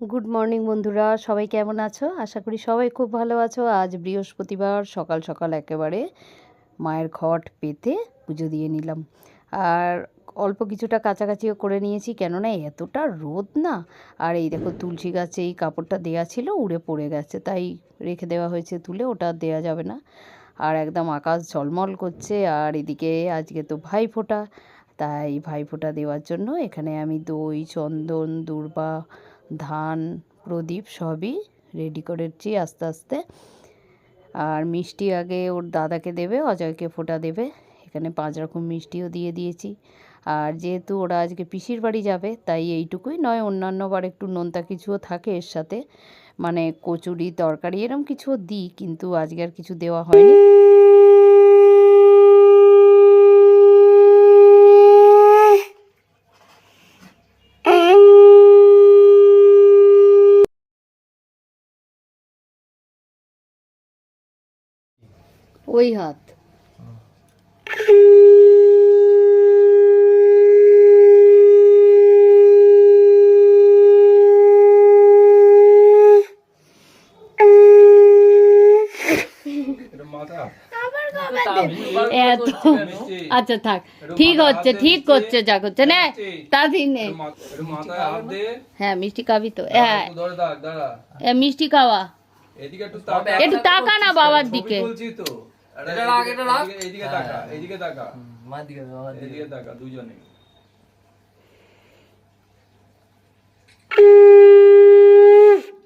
Good morning বন্ধুরা। সবাই কেমন আছো? আশা করি সবাই খুব ভালো আছো। আজ বৃহস্পতিবার, সকাল সকাল একেবারে মায়ের ঘট পেতে পুজো দিয়ে নিলাম। আর অল্প কিছুটা কাছাকাছিও করে নিয়েছি, কেননা এতটা রোদ না। আর এই দেখো, তুলসী গাছে এই কাপড়টা দেয়া ছিল, উড়ে পড়ে গেছে। তাই রেখে দেওয়া হয়েছে তুলে, ওটা দেওয়া যাবে না। আর একদম আকাশ ঝলমল করছে, আর এদিকে আজকে তো ভাই ফোঁটা তাই ভাই ফোঁটা দেওয়ার জন্য এখানে আমি দই, চন্দন, দূর্বা ধান, প্রদীপ সবই রেডি করেছি আস্তে আস্তে। আর মিষ্টি আগে ওর দাদাকে দেবে, অজয়কে ফোঁটা দেবে। এখানে পাঁচ রকম মিষ্টিও দিয়ে দিয়েছি। আর যেহেতু ওরা আজকে পিসির বাড়ি যাবে, তাই এইটুকুই। নয় অন্যান্য বার একটু নোনতা কিছুও থাকে এর সাথে। মানে কচুরি, তরকারি এরম কিছুও দিই, কিন্তু আজকে আর কিছু দেওয়া হয়নি। ওই হাত। এত আচ্ছা থাক। ঠিক হচ্ছে ঠিক করছে যা করছে। না তাড়াতাড়ি নে। হ্যাঁ মিষ্টি খাবি তো। হ্যাঁ। মিষ্টি খাওয়া। একটু তাকা না বাবার দিকে। এটা রাখ, এটা রাখ। এদিকে- এদিকে তাকা এদিকে তাকা। মার দিকে বাবার দিকে। এদিকে তাকা দুজনে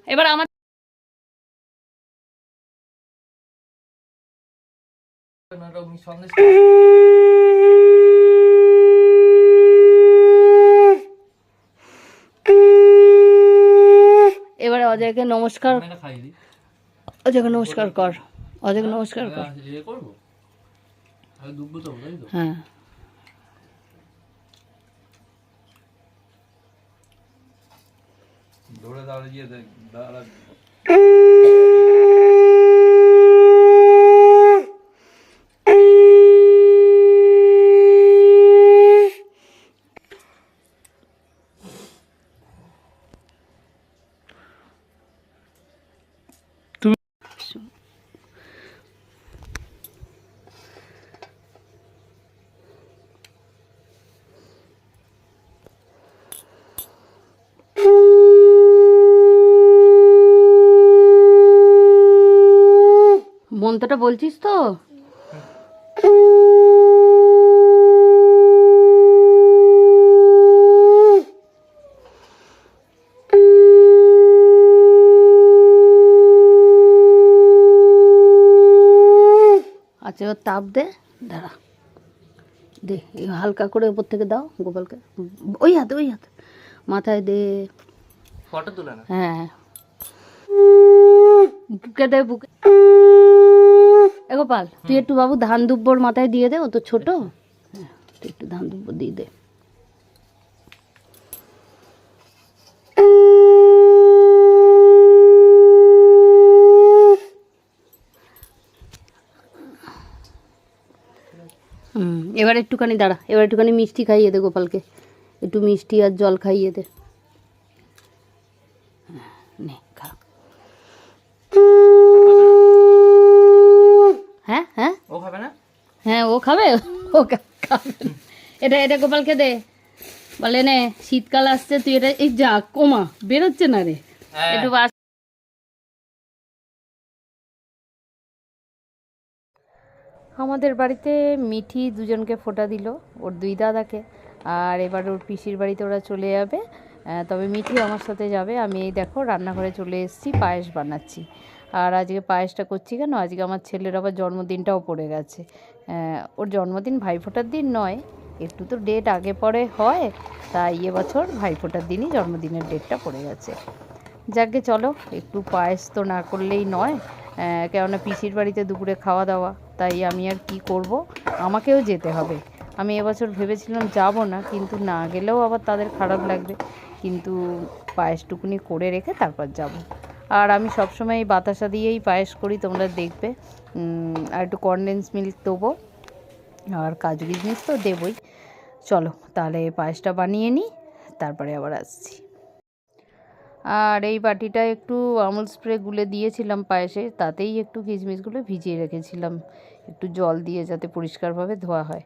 এবার আমার সন্দেশ এবারে অজয়কে নমস্কার অজয়কে নমস্কার কর। অজয়কে নমস্কার কর। এ করব? আরে দুব্বো তো তাই তো? হ্যাঁ। ধরে দাঁড়া গিয়ে দেখ দাঁড়া। মন্ত্রটা বলছিস তো? আচ্ছা এবার তাপ দে দাঁড়া। দে হালকা করে ওপর থেকে দাও গোপালকে। ওই হাতে ওই হাতে। মাথায় দে। ফটো তুলে হ্যাঁ। বুকে দে বুকে এ গোপাল তুই একটু বাবু ধান দুব্বর মাথায় দিয়ে দে ও তো ছোট। হ্যাঁ, তুই একটু ধান দুব্বর দিয়ে দে। হুম এবার একটুখানি দাঁড়া এবার একটুখানি মিষ্টি খাইয়ে দে গোপালকে। একটু মিষ্টি আর জল খাইয়ে দে নে খা হ্যাঁ হ্যাঁ ও খাবে না হ্যাঁ ও খাবে? ও খাবে এটা এটা গোপালকে দে। বলে নে শীতকাল আসছে তুই এটা এই যা কমা বেরোচ্ছে না রে। হ্যাঁ। একটু আমাদের বাড়িতে মিঠি দুজনকে ফোটা দিল ওর দুই দাদাকে। আর এবার ওর পিসির বাড়িতে ওরা চলে যাবে। আহ, তবে মিঠি আমার সাথে যাবে। আমি এই দেখো রান্নাঘরে চলে এসেছি পায়েস বানাচ্ছি। আর আজকে পায়েসটা করছি কেন? আজকে আমার ছেলের আবার জন্মদিনটাও পড়ে গেছে। ওর জন্মদিন ভাইফোঁটার দিন নয়, একটু তো ডেট আগে পরে হয়, তাই এবছর ভাইফোঁটার দিনই জন্মদিনের ডেটটা পড়ে গেছে। যাকে চলো, একটু পায়েস তো না করলেই নয় কেননা পিসির বাড়িতে দুপুরে খাওয়া দাওয়া তাই আমি আর কি করব? আমাকেও যেতে হবে। আমি এবছর ভেবেছিলাম যাব না, কিন্তু না গেলেও আবার তাদের খারাপ লাগবে। কিন্তু পায়েসটুকুনি করে রেখে তারপর যাব। আর আমি সবসময় এই বাতাসা দিয়েই পায়েস করি, তোমরা দেখবে। আর একটু কনডেন্স মিল্ক দেবো। আর কাজু কিশমিশ তো দেবই। চলো, তাহলে পায়েসটা বানিয়ে নিই, তারপরে আবার আসছি। আর এই বাটিটা একটু আমুল স্প্রে গুলে দিয়েছিলাম পায়েসে, তাতেই একটু কিশমিশগুলো ভিজিয়ে রেখেছিলাম। একটু জল দিয়ে যাতে পরিষ্কারভাবে ধোয়া হয়।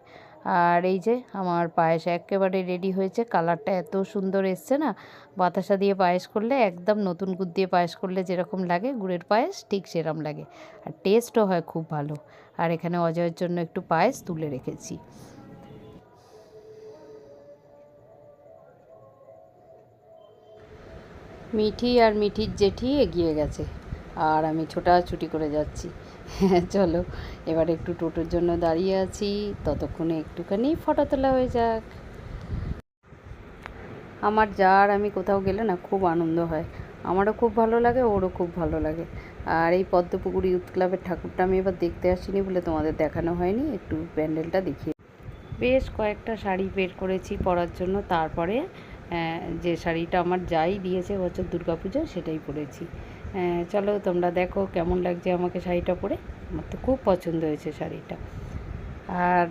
আর এই যে আমার পায়েস একেবারে রেডি হয়েছে। কালারটা এত সুন্দর এসছে না? বাতাসা দিয়ে পায়েস করলে, একদম নতুন গুড় দিয়ে পায়েস করলে যেরকম লাগে, গুড়ের পায়েস ঠিক সেরকম লাগে। আর টেস্টও হয় খুব ভালো। আর এখানে অজয়ের জন্য একটু পায়েস তুলে রেখেছি। মিঠি আর মিঠির জেঠি এগিয়ে গেছে। আর আমি ছোটাছুটি করে যাচ্ছি। চলো। এবার একটু টোটোর জন্য দাঁড়িয়ে আছি। ততক্ষণে একটুখানি ফটো তোলা হয়ে যাক। আমার যার আমি কোথাও গেলে না খুব আনন্দ হয়। আমারও খুব ভালো লাগে, ওরও খুব ভালো লাগে। আর এই পদ্মপুকুর ইউথ ক্লাবের ঠাকুরটা আমি এবার দেখতে আসিনি বলে তোমাদের দেখানো হয়নি। একটু প্যান্ডেলটা দেখিয়ে বেশ কয়েকটা শাড়ি বের করেছি পরার জন্য। তারপরে যে শাড়িটা আমার যাই দিয়েছে বছর দুর্গাপুজো সেটাই পরেছি। আহ, চলো তোমরা দেখো কেমন লাগছে আমাকে শাড়িটা পরে। আমার তো খুব পছন্দ হয়েছে শাড়িটা। আর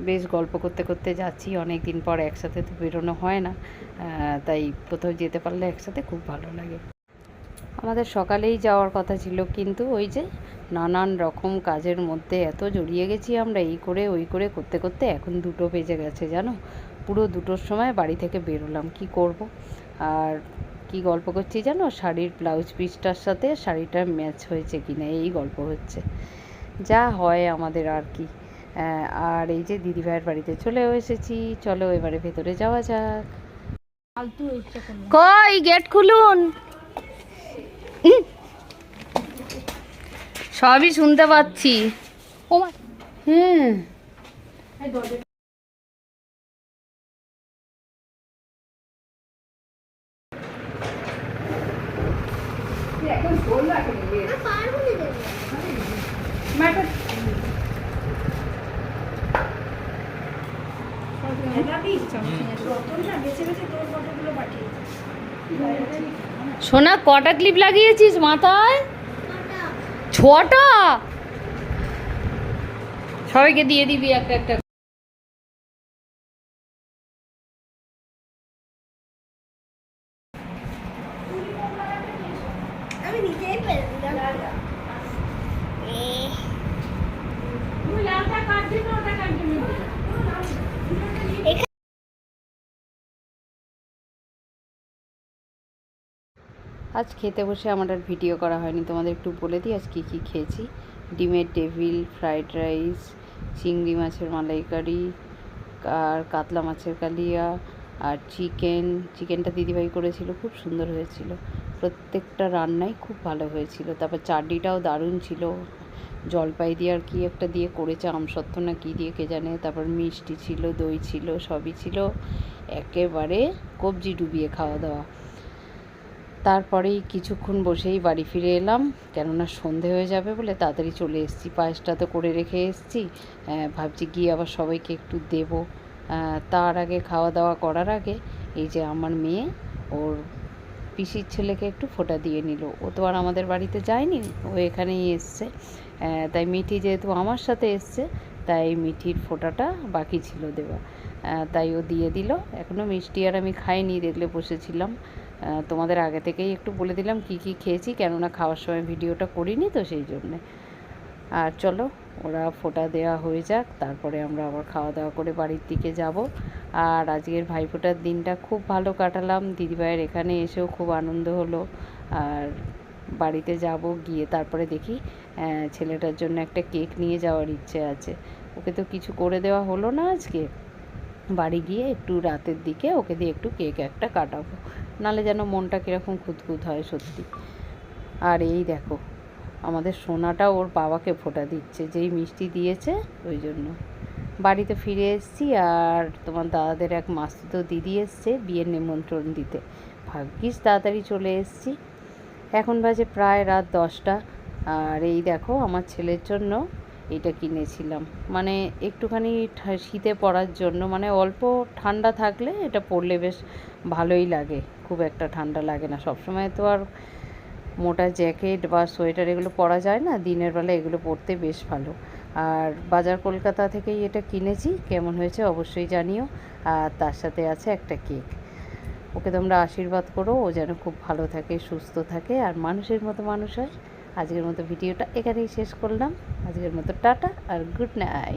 বেশ গল্প করতে করতে যাচ্ছি অনেক দিন পর একসাথে তো বেরোনো হয় না। তাই কোথাও যেতে পারলে একসাথে খুব ভালো লাগে। আমাদের সকালেই যাওয়ার কথা ছিল কিন্তু ওই যে নানান রকম কাজের মধ্যে এত জড়িয়ে গেছি আমরা এই করে ওই করে করতে করতে এখন দুটো বেজে গেছে জানো? পুরো দুটোর সময় বাড়ি থেকে বেরোলাম। কি করব? আর কি গল্প করছি জানো? শাড়ির ব্লাউজ পিসটার সাথে শাড়িটার ম্যাচ হয়েছে কি না এই গল্প হচ্ছে। যা হয় আমাদের আর কি। আর এই যে দিদিভাইয়ের বাড়িতে চলেও এসেছি। চলো এবারে ভেতরে যাওয়া যাক। কই গেট খুলুন? সবই শুনতে পাচ্ছি। হ্যাঁ সোনা কটা ক্লিপ লাগিয়েছিস মাথায়? ছটা? সবাইকে দিয়ে দিবি একটা একটা। আজ খেতে বসে আমার আর ভিডিও করা হয়নি। তোমাদের একটু বলে দিই, আজ কী কী খেয়েছি? ডিমের টেবিল, ফ্রাইড রাইস, চিংড়ি মাছের মালাইকারি, আর কাতলা মাছের কালিয়া, আর চিকেন। চিকেনটা দিদিভাই করেছিল, খুব সুন্দর হয়েছিল। প্রত্যেকটা রান্নাই খুব ভালো হয়েছিল। তারপর চাটনিটাও দারুণ ছিল। জলপাই দিয়ে আর কি একটা দিয়ে করেছে, আমসত্ত্ব না কী দিয়ে কে জানে, তারপর মিষ্টি ছিল, দই ছিল, সবই ছিল। একেবারে কবজি ডুবিয়ে খাওয়া দাওয়া। তারপরেই কিছুক্ষণ বসেই বাড়ি ফিরে এলাম। কেননা সন্ধে হয়ে যাবে বলে তাড়াতাড়ি চলে এসেছি, পায়েসটা তো করে রেখে এসেছি। ভাবছি গিয়ে আবার সবাইকে একটু দেবো। তার আগে খাওয়া দাওয়া করার আগে এই যে আমার মেয়ে, ওর পিসির ছেলেকে একটু ফোটা দিয়ে নিল। ও তো আর আমাদের বাড়িতে যায়নি, ও এখানেই এসছে। তাই মিঠি যেহেতু আমার সাথে এসছে, তাই মিঠির ফোটাটা বাকি ছিল দেওয়া। তাই ও দিয়ে দিল। এখনও মিষ্টি আর আমি খাইনি, দেখলে বসেছিলাম। তোমাদের আগে থেকেই একটু বলে দিলাম কি কি খেয়েছি, কেননা খাওয়ার সময় ভিডিওটা করিনি তো সেই জন্যে। আর চলো, ওরা ফোঁটা দেওয়া হয়ে যাক, তারপরে আমরা আবার খাওয়া দাওয়া করে বাড়ির দিকে যাব। আর আজকের ভাইফোঁটার দিনটা খুব ভালো কাটালাম, দিদিভাইয়ের এখানে এসেও খুব আনন্দ হলো। আর বাড়িতে যাব, গিয়ে তারপরে দেখি ছেলেটার জন্য একটা কেক নিয়ে যাওয়ার ইচ্ছে আছে। ওকে তো কিছু করে দেওয়া হলো না আজকে। বাড়ি গিয়ে একটু রাতের দিকে ওকে দিয়ে একটু কেক একটা কাটাবো। নালে যেন মনটা কীরকম খুঁতখুত হয় সত্যি। আর এই দেখো আমাদের সোনাটা ওর বাবাকে ফোটা দিচ্ছে, যেই মিষ্টি দিয়েছে ওই জন্য। বাড়িতে ফিরে এসেছি আর তোমার দাদাদের এক মাস্তুতো দিদি এসছে বিয়ের নিমন্ত্রণ দিতে। ভাগ্যিস তাড়াতাড়ি চলে এসেছি। এখন বাজে প্রায় রাত দশটা। আর এই দেখো আমার ছেলের জন্য এটা কিনেছিলাম। মানে একটুখানি শীতে পরার জন্য মানে অল্প ঠান্ডা থাকলে এটা পরলে বেশ ভালোই লাগে। খুব একটা ঠান্ডা লাগে না। সবসময় তো আর মোটা জ্যাকেট বা সোয়েটার এগুলো পরা যায় না, দিনের বেলা এগুলো পরতে বেশ ভালো। আর বাজার কলকাতা থেকেই এটা কিনেছি, কেমন হয়েছে অবশ্যই জানিও। আর তার সাথে আছে একটা কেক। ওকে তোমরা আশীর্বাদ করো, ও যেন খুব ভালো থাকে, সুস্থ থাকে, আর মানুষের মতো মানুষ হয়। আজকের মতো ভিডিওটা এখানেই শেষ করলাম। আজকের মতো টাটা আর গুড নাইট।